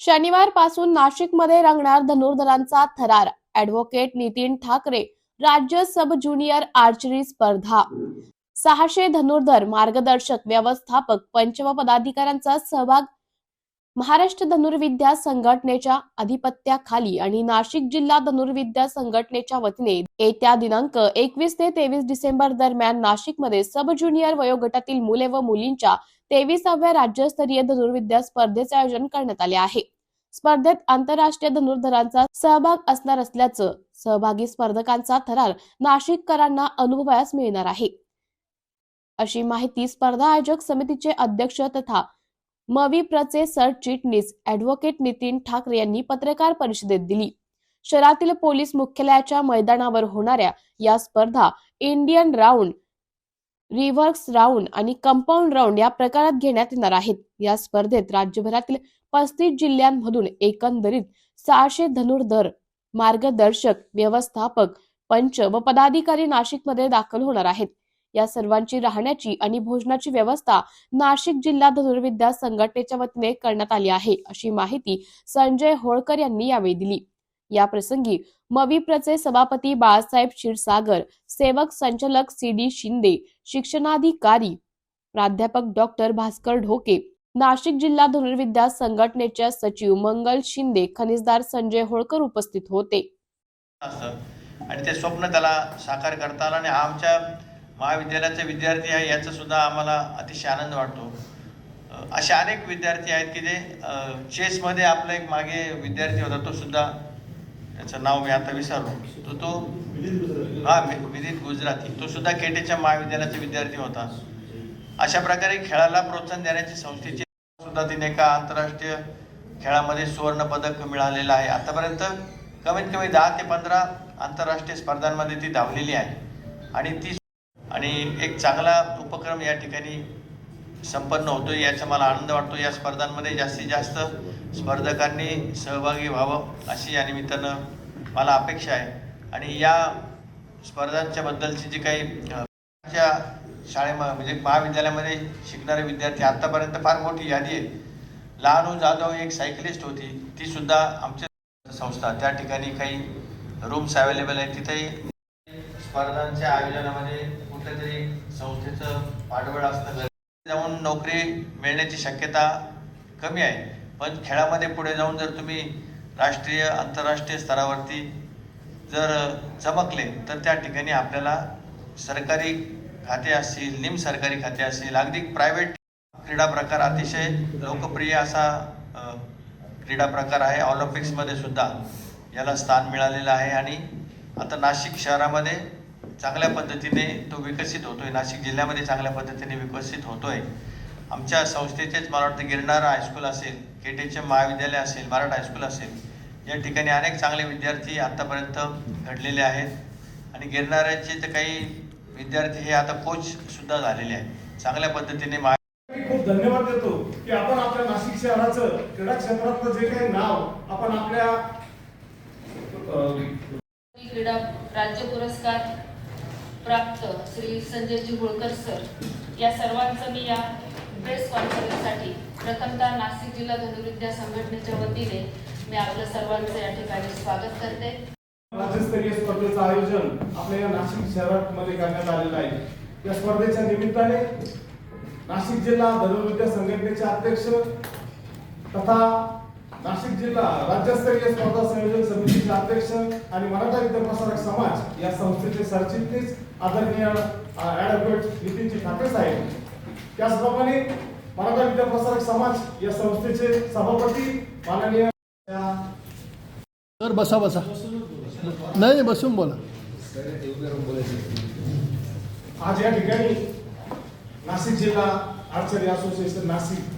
शनिवारपासून नाशिकमध्ये रंगणार धनुर्धरांचा थरार. ऍडव्होकेट नितीन ठाकरे राज्य सब ज्युनियर आर्चरी स्पर्धा. सहाशे धनुर्धर मार्गदर्शक व्यवस्थापक पंच व पदाधिकाऱ्यांचा सहभाग महाराष्ट्र धनुर्विद्या संघटनेच्या अधिपत्याखाली आणि नाशिक जिल्हा धनुर्विद्या संघटनेच्या वतीने येत्या दिनांक एकवीस ते तेवीस डिसेंबर दरम्यान नाशिकमध्ये सब ज्युनियर वयोगटातील मुले व मुलींच्या तेविसाव्या राज्यस्तरीय धनुर्विद्या स्पर्धेचे आयोजन करण्यात आले आहे. स्पर्धेत आंतरराष्ट्रीय धनुर्धरांचा सहभाग असणार असल्याचं सहभागी स्पर्धकांचा थरार नाशिककरांना अनुभवायला मिळणार आहे. अशी माहिती स्पर्धा आयोजक समितीचे अध्यक्ष तथा मविप्रचे सरचिटणीस ऍडव्होकेट नितीन ठाकरे यांनी पत्रकार परिषदेत दिली. शहरातील पोलीस मुख्यालयाच्या मैदानावर होणाऱ्या या स्पर्धा इंडियन राऊंड रिव्हर्स राऊंड आणि कंपाऊंड राऊंड या प्रकारात घेण्यात येणार आहेत. या स्पर्धेत राज्यभरातील पस्तीस जिल्ह्यांमधून एकंदरीत सहाशे धनुर्धर मार्गदर्शक व्यवस्थापक पंच व पदाधिकारी नाशिकमध्ये दाखल होणार आहेत. या सर्वांची राहण्याची आणि भोजनाची व्यवस्था नाशिक जिल्हा धनुर्विद्या संघटनेच्या वतीने करण्यात आली आहे अशी माहिती संजय होळकर यांनी यावेळी दिली. या प्रसंगी मविप्रचे सभापती बाळासाहेब क्षीरसागर सेवक संचालक सी डी शिंदे शिक्षणाधिकारी प्राध्यापक डॉक्टर भास्कर ढोके नाशिक जिल्हा धनुर्विद्या संघटनेच्या सचिव मंगल शिंदे खनिजदार संजय होळकर उपस्थित होते. आणि ते स्वप्न त्याला साकार करता आलं आणि आमच्या महाविद्यालयाचे विद्यार्थी आहे याचा सुद्धा आम्हाला अतिशय आनंद वाटतो. असे अनेक विद्यार्थी आहेत की जे चेसमध्ये आपला एक मागे विद्यार्थी होता तो सुद्धा त्याचं नाव मी आता विसरलो. तो तो हा विदित गुजराती. तो सुद्धा केटेच्या महाविद्यालयाचा विद्यार्थी होता. अशा प्रकारे खेळाला प्रोत्साहन देण्याची संस्थेची सुद्धा तिने एका आंतरराष्ट्रीय खेळामध्ये सुवर्ण पदक मिळालेलं आहे. आतापर्यंत कमीत कमी दहा ते पंधरा आंतरराष्ट्रीय स्पर्धांमध्ये ती धावलेली आहे. आणि ती आणि एक चांगला उपक्रम या ठिकाणी संपन्न होतो याचा मला आनंद वाटतो. या स्पर्धांमध्ये जास्तीत जास्त स्पर्धकांनी सहभागी व्हावं अशी या निमित्तानं मला अपेक्षा आहे. आणि या स्पर्धांच्या बद्दलची जी काही शाळेम च्या शाळेमध्ये म्हणजे महाविद्यालयामध्ये शिकणारे विद्यार्थी आतापर्यंत फार मोठी यादी आहे. लहानू जाधव एक सायकलिस्ट होती. ती सुद्धा आमच्या संस्था त्या ठिकाणी काही रूम्स अवेलेबल आहेत. तिथेही स्पर्धांच्या आयोजनामध्ये कुठेतरी संस्थेचं पाठबळ असतं जाऊन नोकरी मिळण्याची शक्यता कमी आहे. पण खेळामध्ये पुढे जाऊन जर तुम्ही राष्ट्रीय आंतरराष्ट्रीय स्तरावरती जर चमकले तर त्या ठिकाणी आपल्याला सरकारी खाते असतील निम सरकारी खाते असतील अगदी प्रायव्हेट क्रीडा प्रकार अतिशय लोकप्रिय असा क्रीडा प्रकार आहे. ऑलिम्पिक्समध्ये सुद्धा याला स्थान मिळालेलं आहे. आणि आता नाशिक शहरामध्ये चांगल्या पद्धतीने तो विकसित होतोय. नाशिक जिल्ह्यामध्ये चांगल्या पद्धतीने विकसित होतोय. आमच्या संस्थेचेच मला वाटतं गिरणार हायस्कूल असेल केटेचे महाविद्यालय असेल मराठा हायस्कूल असेल या ठिकाणी अनेक चांगले विद्यार्थी आत्तापर्यंत घडलेले आहेत. आणि गिरणाऱ्याचे तर काही विद्यार्थी हे आता कोच सुद्धा झालेले आहेत. चांगल्या पद्धतीने महा मी खूप धन्यवाद देतो की आपण आपल्या नाशिक शहराचं क्रीडा क्षेत्रातलं जे काही नाव आपण आपल्या क्रीडा राज्य पुरस्कार प्राप्त श्री संजयजी होळकर सर. या सर्वांचं मी या प्रेस कॉन्फरन्ससाठी प्रथमतः नाशिक जिल्हा धनुर्विद्या संघटनेच्या वतीने मी आपलं सर्वांचं या ठिकाणी स्वागत करते. राज्यस्तरीय स्पर्धेचं आयोजन आपल्या या नाशिक शहरामध्ये करण्यात आलेलं आहे. या स्पर्धेच्या निमित्ताने नाशिक जिल्हा धनुर्विद्या संघटनेचे अध्यक्ष तथा नाशिक जिल्हा राज्यस्तरीय स्पर्धा संयोजन समितीचे अध्यक्ष आणि मराठा विद्याप्रसारक समाज या संस्थेचे सरचिटणीस आदरणीय ऍडव्होकेट नितीनजी ठाकरे साहेब. त्याचप्रमाणे मराठा विद्याप्रसारक समाज या संस्थेचे सभापती माननीय तर बसा बसा. नाही नाही, बसून बोला. आज या ठिकाणी नाशिक जिल्हा आर्चरी असोसिएशन नाशिक